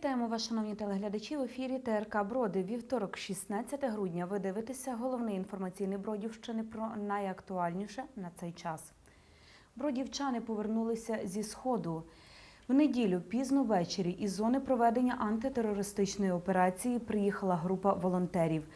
Вітаємо вас, шановні телеглядачі. В ефірі ТРК Броди. Вівторок, 16 грудня. Ви дивитеся головний інформаційний Бродівщини про найактуальніше на цей час. Бродівчани повернулися зі сходу. В неділю пізно ввечері із зони проведення антитерористичної операції приїхала група волонтерів.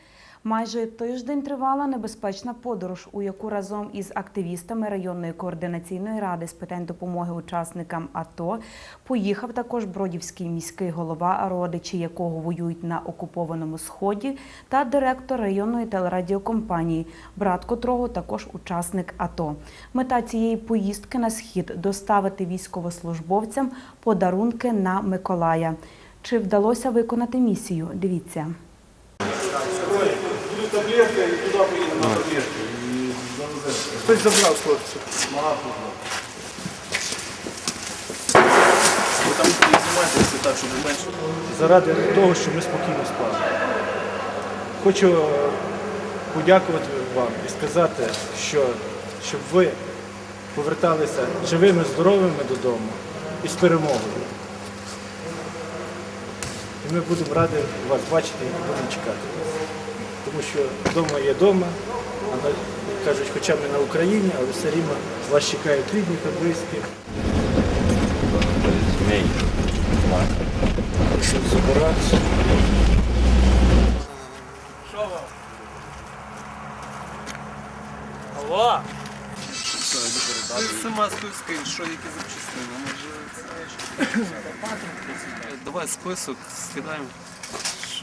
Майже тиждень тривала небезпечна подорож, у яку разом із активістами районної координаційної ради з питань допомоги учасникам АТО поїхав також бродівський міський голова, родичі якого воюють на окупованому сході, та директор районної телерадіокомпанії, брат котрого також учасник АТО. Мета цієї поїздки на схід доставити військовослужбовцям подарунки на Миколая. Чи вдалося виконати місію? Дивіться. Будуть таблетки і туди поїдемо на. І завеземо. Хтось забрав хлопців. Ви там знімайтеся так, щоб менше. Заради того, щоб ми спокійно спали. Хочу е, подякувати вам і сказати, що щоб ви поверталися живими, здоровими додому і з перемогою. І ми будемо раді вас бачити і будемо чекати. Тому що вдома є вдома, кажуть, хоча ми на Україні, але все рівно вас чекають рідні та близькі. Щоб забирати. Алло! Ти сама скинь, що які запчастини, може це Давай список скидаємо.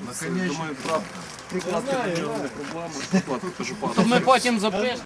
Наконечник. Думаю, прав. Прикладки до нього не проблема. Прикладки кажу, То ми потім запишемо.